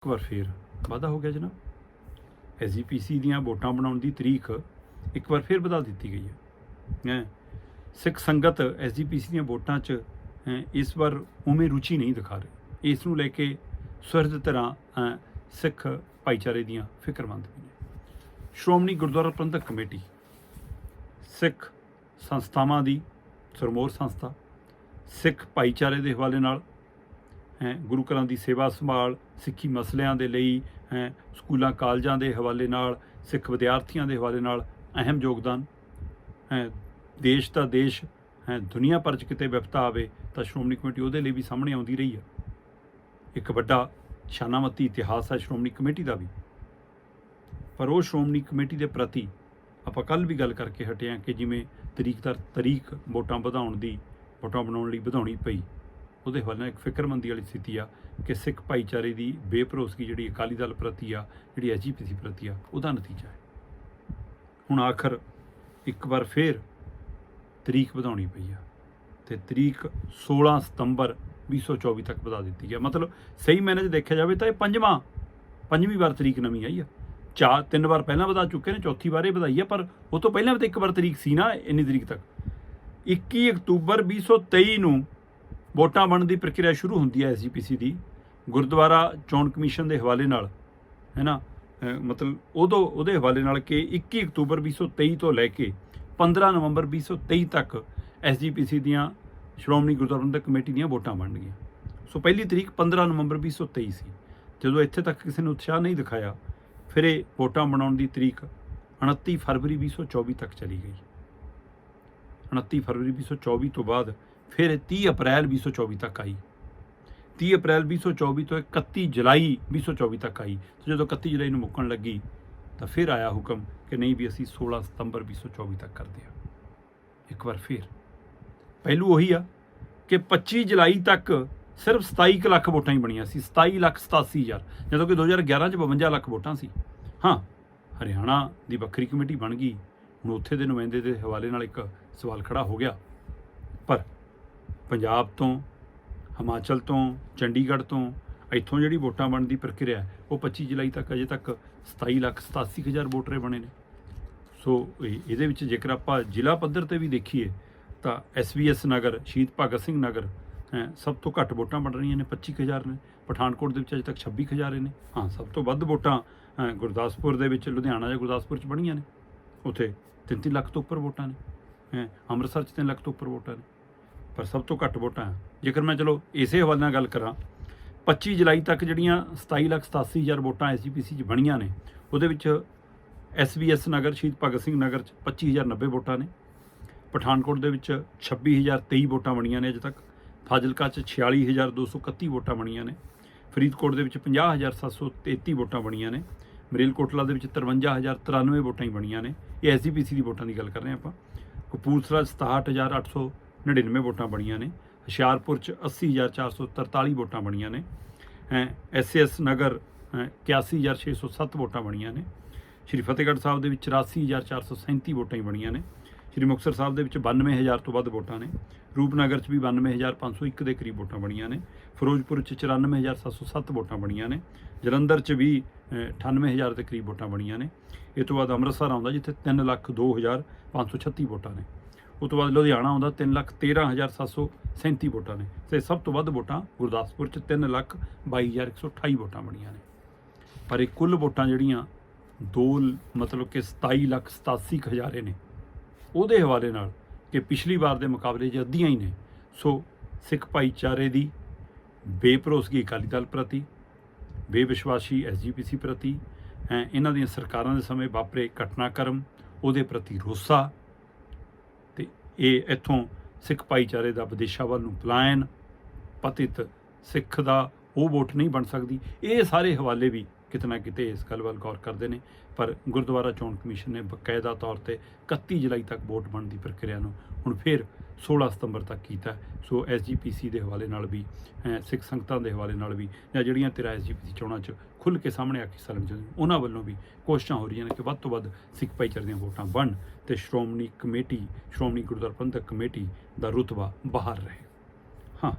ਇੱਕ ਵਾਰ ਫੇਰ ਵਾਧਾ ਹੋ ਗਿਆ ਜਨਾਬ। ਐਸਜੀਪੀਸੀ ਦੀਆਂ ਵੋਟਾਂ ਬਣਾਉਣ ਦੀ ਤਰੀਕ ਇੱਕ ਵਾਰ ਫੇਰ ਵਧਾ ਦਿੱਤੀ ਗਈ ਹੈ। ਹੈਂ, ਸਿੱਖ ਸੰਗਤ ਐਸਜੀਪੀਸੀ ਦੀਆਂ ਵੋਟਾਂ 'ਚ ਇਸ ਵਾਰ ਉਵੇਂ ਰੁਚੀ ਨਹੀਂ ਦਿਖਾ ਰਹੀ। ਇਸ ਨੂੰ ਲੈ ਕੇ ਸੁਹਿਰਦ ਤਰ੍ਹਾਂ ਸਿੱਖ ਭਾਈਚਾਰੇ ਦੀਆਂ ਫਿਕਰਮੰਦ ਵੀ ਨੇ। ਸ਼੍ਰੋਮਣੀ ਗੁਰਦੁਆਰਾ ਪ੍ਰਬੰਧਕ ਕਮੇਟੀ, ਸਿੱਖ ਸੰਸਥਾਵਾਂ ਦੀ, ਸਰਮੋਰ ਸੰਸਥਾ, ਸਿੱਖ ਭਾਈਚਾਰੇ ਦੇ ਹਵਾਲੇ ਨਾਲ ਗੁਰੂ ਘਰਾਂ ਦੀ ਸੇਵਾ ਸੰਭਾਲ, ਸਿੱਖੀ ਮਸਲਿਆਂ ਦੇ ਲਈ, ਹੈ, ਸਕੂਲਾਂ, ਕਾਲਜਾਂ ਦੇ ਹਵਾਲੇ ਨਾਲ, ਸਿੱਖ ਵਿਦਿਆਰਥੀਆਂ ਦੇ ਹਵਾਲੇ ਨਾਲ ਅਹਿਮ ਯੋਗਦਾਨ। ਹੈ, ਦੇਸ਼ ਦਾ ਦੇਸ਼, ਹੈ, ਦੁਨੀਆ ਭਰ 'ਚ ਕਿਤੇ ਵਿਪਤਾ ਆਵੇ ਤਾਂ ਸ਼੍ਰੋਮਣੀ ਕਮੇਟੀ ਉਹਦੇ ਲਈ ਵੀ ਸਾਹਮਣੇ ਆਉਂਦੀ ਰਹੀ ਹੈ ਇੱਕ ਵੱਡਾ ਸ਼ਾਨਾਮਤੀ ਇਤਿਹਾਸ ਹੈ ਸ਼੍ਰੋਮਣੀ ਕਮੇਟੀ ਦਾ ਵੀ। ਪਰ ਉਹ ਸ਼੍ਰੋਮਣੀ ਕਮੇਟੀ ਦੇ ਪ੍ਰਤੀ ਆਪਾਂ ਕੱਲ ਵੀ ਗੱਲ ਕਰਕੇ ਹਟੇ ਹਾਂ ਕਿ ਜਿਵੇਂ ਤਰੀਕ ਦਰ, ਤਰੀਕ ਵੋਟਾਂ ਵਧਾਉਣ ਦੀ, ਵੋਟਾਂ ਬਣਾਉਣ ਲਈ ਵਧਾਉਣੀ ਪਈ। ਉਹਦੇ ਹਵਾਲੇ ਨਾਲ ਇੱਕ ਫਿਕਰਮੰਦੀ ਵਾਲੀ ਸਥਿਤੀ ਆ ਕਿ ਸਿੱਖ ਭਾਈਚਾਰੇ ਦੀ ਬੇਭਰੋਸਗੀ ਜਿਹੜੀ ਅਕਾਲੀ ਦਲ ਪ੍ਰਤੀ ਆ, ਜਿਹੜੀ ਐਜੀਪੀਸੀ ਪ੍ਰਤੀ ਆ, ਉਹਦਾ ਨਤੀਜਾ ਹੈ। ਹੁਣ ਆਖਰ ਇੱਕ ਵਾਰ ਫੇਰ ਤਰੀਕ ਵਧਾਉਣੀ ਪਈ ਆ ਤੇ ਤਰੀਕ 16 ਸਤੰਬਰ 2024 ਤੱਕ ਵਧਾ ਦਿੱਤੀ ਹੈ ਮਤਲਬ ਸਹੀ ਮੈਨੇ 'ਚ ਦੇਖਿਆ ਜਾਵੇ ਤਾਂ ਇਹ ਪੰਜਵਾਂ, ਪੰਜਵੀਂ ਵਾਰ ਤਰੀਕ ਨਵੀਂ ਆਈ ਆ। ਚਾਰ, ਤਿੰਨ ਵਾਰ ਪਹਿਲਾਂ ਵਧਾ ਚੁੱਕੇ ਨੇ, ਚੌਥੀ ਵਾਰ ਇਹ ਵਧਾਈ ਆ, ਪਰ ਉਹ ਤੋਂ ਪਹਿਲਾਂ ਵੀ ਤਾਂ ਇੱਕ ਵਾਰ ਤਰੀਕ ਸੀ ਨਾ ਇੰਨੀ ਤਰੀਕ ਤੱਕ। 21 ਅਕਤੂਬਰ 2023 ਨੂੰ ਵੋਟਾਂ ਬਣਨ ਦੀ ਪ੍ਰਕਿਰਿਆ ਸ਼ੁਰੂ ਹੁੰਦੀ ਹੈ ਐਸਜੀਪੀਸੀ ਦੀ, ਗੁਰਦੁਆਰਾ ਚੋਣ ਕਮਿਸ਼ਨ ਦੇ ਹਵਾਲੇ ਨਾਲ ਹੈ ਨਾ ਮਤਲਬ ਉਦੋਂ, ਉਹਦੇ ਹਵਾਲੇ ਨਾਲ ਕਿ 21 ਅਕਤੂਬਰ 2023 ਤੋਂ ਲੈ ਕੇ 15 ਨਵੰਬਰ 2023 ਤੱਕ ਐਸਜੀਪੀਸੀ ਦੀਆਂ ਸ਼੍ਰੋਮਣੀ ਗੁਰਦੁਆਰਾ ਕਮੇਟੀ ਦੀਆਂ ਵੋਟਾਂ ਬਣਨਗੀਆਂ। ਸੋ ਪਹਿਲੀ ਤਰੀਕ 15 ਨਵੰਬਰ 2023 ਸੀ ਜਦੋਂ ਇੱਥੇ ਤੱਕ ਕਿਸੇ ਨੇ ਉਤਸ਼ਾਹ ਨਹੀਂ ਦਿਖਾਇਆ, ਫਿਰ ਇਹ ਵੋਟਾਂ ਬਣਾਉਣ ਦੀ ਤਰੀਕ 29 ਫਰਵਰੀ 2024 ਤੱਕ ਚਲੀ ਗਈ। 29 ਫਰਵਰੀ 2024 ਤੋਂ ਬਾਅਦ ਫਿਰ ਇਹ 30 ਅਪ੍ਰੈਲ 2024 ਤੱਕ ਆਈ। 30 ਅਪ੍ਰੈਲ 2024 ਤੋਂ 31 ਜੁਲਾਈ 2024 ਤੱਕ ਆਈ। ਤੇ ਜਦੋਂ 31 ਜੁਲਾਈ ਨੂੰ ਮੁੱਕਣ ਲੱਗੀ, ਤਾਂ ਫਿਰ ਆਇਆ ਹੁਕਮ ਕਿ ਨਹੀਂ ਵੀ ਅਸੀਂ 16 ਸਤੰਬਰ 2024 ਤੱਕ ਕਰਦੇ ਹਾਂ। ਇੱਕ ਵਾਰ ਫਿਰ। ਪਹਿਲੂ ਉਹੀ ਆ ਕਿ 25 ਜੁਲਾਈ ਤੱਕ ਸਿਰਫ 27 ਕੁ ਲੱਖ ਵੋਟਾਂ ਹੀ ਬਣੀਆਂ ਸੀ 27 ਲੱਖ 87 ਹਜ਼ਾਰ, ਜਦੋਂ ਕਿ 2011 ਚ 52 ਲੱਖ ਵੋਟਾਂ ਸੀ। ਹਾਂ, ਹਰਿਆਣਾ ਦੀ ਵੱਖਰੀ ਕਮੇਟੀ ਬਣ ਗਈ। ਹੁਣ ਉੱਥੇ ਦੇ ਨੁਮਾਇੰਦੇ ਦੇ ਹਵਾਲੇ ਨਾਲ ਇੱਕ ਸਵਾਲ ਖੜਾ ਹੋ ਗਿਆ। ਪੰਜਾਬ ਤੋਂ, ਹਿਮਾਚਲ ਤੋਂ, ਚੰਡੀਗੜ੍ਹ ਤੋਂ ਇੱਥੋਂ ਜਿਹੜੀ ਵੋਟਾਂ ਬਣਨ ਦੀ ਪ੍ਰਕਿਰਿਆ ਉਹ 25 ਜੁਲਾਈ ਤੱਕ ਅਜੇ ਤੱਕ 27 ਲੱਖ 87 ਹਜ਼ਾਰ ਵੋਟਰੇ ਬਣੇ ਨੇ। ਸੋ ਇਹ- ਇਹਦੇ ਵਿੱਚ ਜੇਕਰ ਆਪਾਂ ਜ਼ਿਲ੍ਹਾ ਪੱਧਰ ਤੇ ਵੀ ਦੇਖੀਏ, ਤਾਂ ਐਸਵੀਐਸ ਨਗਰ, ਸ਼ਹੀਦ ਭਗਤ ਸਿੰਘ ਨਗਰ ਸਭ ਤੋਂ ਘੱਟ ਵੋਟਾਂ ਬਣ ਰਹੀਆਂ ਨੇ 25000 ਨੇ। ਪਠਾਨਕੋਟ ਦੇ ਵਿੱਚ ਅਜੇ ਤੱਕ 26000 ਨੇ। ਹਾਂ, ਸਭ ਤੋਂ ਵੱਧ ਵੋਟਾਂ ਗੁਰਦਾਸਪੁਰ ਦੇ ਵਿੱਚ, ਲੁਧਿਆਣਾ ਜਾਂ ਗੁਰਦਾਸਪੁਰ ਚ ਬਣੀਆਂ ਨੇ। ਉੱਥੇ 33 ਲੱਖ ਤੋਂ ਉੱਪਰ ਵੋਟਾਂ ਨੇ। ਅੰਮ੍ਰਿਤਸਰ ਚ 3 ਲੱਖ ਤੋਂ ਉੱਪਰ ਵੋਟਾਂ ਨੇ। ਪਰ ਸਭ ਤੋਂ ਘੱਟ ਵੋਟਾਂ ਜੇਕਰ ਮੈਂ ਚਲੋ ਇਸੇ ਹਵਾਲੇ ਨਾਲ ਗੱਲ ਕਰਾਂ 25 ਜੁਲਾਈ ਤੱਕ ਜਿਹੜੀਆਂ 27,87,000 ਵੋਟਾਂ ਐਸਜੀਪੀਸੀ 'ਚ ਬਣੀਆਂ ਨੇ ਉਹਦੇ ਵਿੱਚ ਐਸਬੀਐਸ ਨਗਰ ਸ਼ਹੀਦ ਭਗਤ ਸਿੰਘ ਨਗਰ 'ਚ 25090 ਵੋਟਾਂ ਨੇ। ਪਠਾਨਕੋਟ ਦੇ ਵਿੱਚ 26023 ਵੋਟਾਂ ਬਣੀਆਂ ਨੇ ਅਜੇ ਤੱਕ। ਫਾਜ਼ਿਲਕਾ 'ਚ 46231 ਵੋਟਾਂ ਬਣੀਆਂ ਨੇ। ਫਰੀਦਕੋਟ ਦੇ ਵਿੱਚ 50733 ਵੋਟਾਂ ਬਣੀਆਂ ਨੇ। ਮਰੇਲਕੋਟਲਾ ਦੇ ਵਿੱਚ 53093 ਵੋਟਾਂ ਹੀ ਬਣੀਆਂ ਨੇ। ਇਹ ਐਸਜੀਪੀਸੀ ਦੀ ਵੋਟਾਂ ਦੀ ਗੱਲ ਕਰ ਰਹੇ ਆਪਾਂ। ਕਪੂਰਥਲਾ 67800 99 ਵੋਟਾਂ ਬਣੀਆਂ ਨੇ। ਹੁਸ਼ਿਆਰਪੁਰ ਚ 80443 ਵੋਟਾਂ ਬਣੀਆਂ ਨੇ। ਐਸਐਸ ਨਗਰ 81607 ਵੋਟਾਂ ਬਣੀਆਂ ਨੇ। ਸ਼੍ਰੀ ਫਤਿਹਗੜ੍ਹ ਸਾਹਿਬ ਦੇ ਵਿੱਚ 84437 ਵੋਟਾਂ ਹੀ ਬਣੀਆਂ ਨੇ। ਸ਼੍ਰੀ ਮੁਕਤਸਰ ਸਾਹਿਬ ਦੇ ਵਿੱਚ 92000 ਤੋਂ ਵੱਧ ਵੋਟਾਂ ਨੇ। ਰੂਪਨਗਰ 'ਚ ਵੀ 92501 ਦੇ ਕਰੀਬ ਵੋਟਾਂ ਬਣੀਆਂ ਨੇ। ਫਿਰੋਜ਼ਪੁਰ 'ਚ 94707 ਵੋਟਾਂ ਬਣੀਆਂ ਨੇ। ਜਲੰਧਰ 'ਚ ਵੀ 98000 ਦੇ ਕਰੀਬ ਵੋਟਾਂ ਬਣੀਆਂ ਨੇ। ਇਹ ਤੋਂ ਬਾਅਦ ਅੰਮ੍ਰਿਤਸਰ ਆਉਂਦਾ ਜਿੱਥੇ 3,02,536 ਵੋਟਾਂ ਨੇ। ਉਹ ਤੋਂ ਬਾਅਦ ਲੁਧਿਆਣਾ ਆਉਂਦਾ 313737 ਵੋਟਾਂ ਨੇ। ਤੇ ਸਭ ਤੋਂ ਵੱਧ ਵੋਟਾਂ ਗੁਰਦਾਸਪੁਰ 'ਚ 322128 ਵੋਟਾਂ ਬਣੀਆਂ ਨੇ। ਪਰ ਇਹ ਕੁੱਲ ਵੋਟਾਂ ਜਿਹੜੀਆਂ ਦੋ ਮਤਲਬ ਕਿ 27 ਲੱਖ 87 ਕੁ ਹਜ਼ਾਰੇ ਨੇ। ਉਹਦੇ ਹਵਾਲੇ ਨਾਲ ਕਿ ਪਿਛਲੀ ਵਾਰ ਦੇ ਮੁਕਾਬਲੇ 'ਚ ਅੱਧੀਆਂ ਹੀ ਨੇ, ਸੋ ਸਿੱਖ ਭਾਈਚਾਰੇ ਦੀ ਬੇਭਰੋਸਗੀ ਅਕਾਲੀ ਦਲ ਪ੍ਰਤੀ, ਬੇਵਿਸ਼ਵਾਸੀ ਐਸਜੀਪੀਸੀ ਪ੍ਰਤੀ ਹੈ ਇਹਨਾਂ ਦੀਆਂ ਸਰਕਾਰਾਂ ਦੇ ਸਮੇਂ ਵਾਪਰੇ ਘਟਨਾਕ੍ਰਮ, ਉਹਦੇ ਪ੍ਰਤੀ ਰੋਸਾ ਇਹ ਇੱਥੋਂ ਸਿੱਖ ਭਾਈਚਾਰੇ ਦਾ ਵਿਦੇਸ਼ਾਂ ਵੱਲ ਨੂੰ ਪਲਾਇਨ ਪਤਿਤ ਸਿੱਖ ਦਾ ਉਹ ਵੋਟ ਨਹੀਂ ਬਣ ਸਕਦੀ। ਇਹ ਸਾਰੇ ਹਵਾਲੇ ਵੀ ਕਿਤੇ ਨਾ ਕਿਤੇ ਇਸ ਗੱਲ ਵੱਲ ਗੌਰ ਕਰਦੇ ਨੇ। ਪਰ ਗੁਰਦੁਆਰਾ ਚੋਣ ਕਮਿਸ਼ਨ ਨੇ ਬਕਾਇਦਾ ਤੌਰ ਤੇ 31 ਜੁਲਾਈ ਤੱਕ ਵੋਟ ਬਣਨ ਦੀ ਪ੍ਰਕਿਰਿਆ ਨੂੰ ਹੁਣ ਫਿਰ 16 ਸਤੰਬਰ ਤੱਕ ਕੀਤਾ। ਹੈ। ਸੋ ਐਸਜੀਪੀਸੀ ਦੇ ਹਵਾਲੇ ਨਾਲ ਵੀ ਅਹ, ਸਿੱਖ ਸੰਗਤਾਂ ਦੇ ਹਵਾਲੇ ਨਾਲ ਵੀ ਜਾਂ ਜਿਹੜੀਆਂ ਤੇਰਾ ਐਸਜੀਪੀਸੀ ਚੋਣਾਂ 'ਚ ਖੁੱਲ੍ਹ ਕੇ ਸਾਹਮਣੇ ਆ ਕੇ ਹਿੱਸਾ ਲੈਣ ਚਾਹੁੰਦੇ ਉਹਨਾਂ ਵੱਲੋਂ ਵੀ ਕੋਸ਼ਿਸ਼ਾਂ ਹੋ ਰਹੀਆਂ ਨੇ ਕਿ ਵੱਧ ਤੋਂ ਵੱਧ ਸਿੱਖ ਭਾਈਚਾਰੇ ਦੀਆਂ ਵੋਟਾਂ ਬਣ ਤੇ ਸ਼੍ਰੋਮਣੀ ਕਮੇਟੀ ਸ਼੍ਰੋਮਣੀ ਗੁਰਦੁਆਰਾ ਪ੍ਰਬੰਧਕ ਕਮੇਟੀ ਦਾ ਰੁਤਬਾ ਬਾਹਰ ਰਹੇ। ਹਾਂ।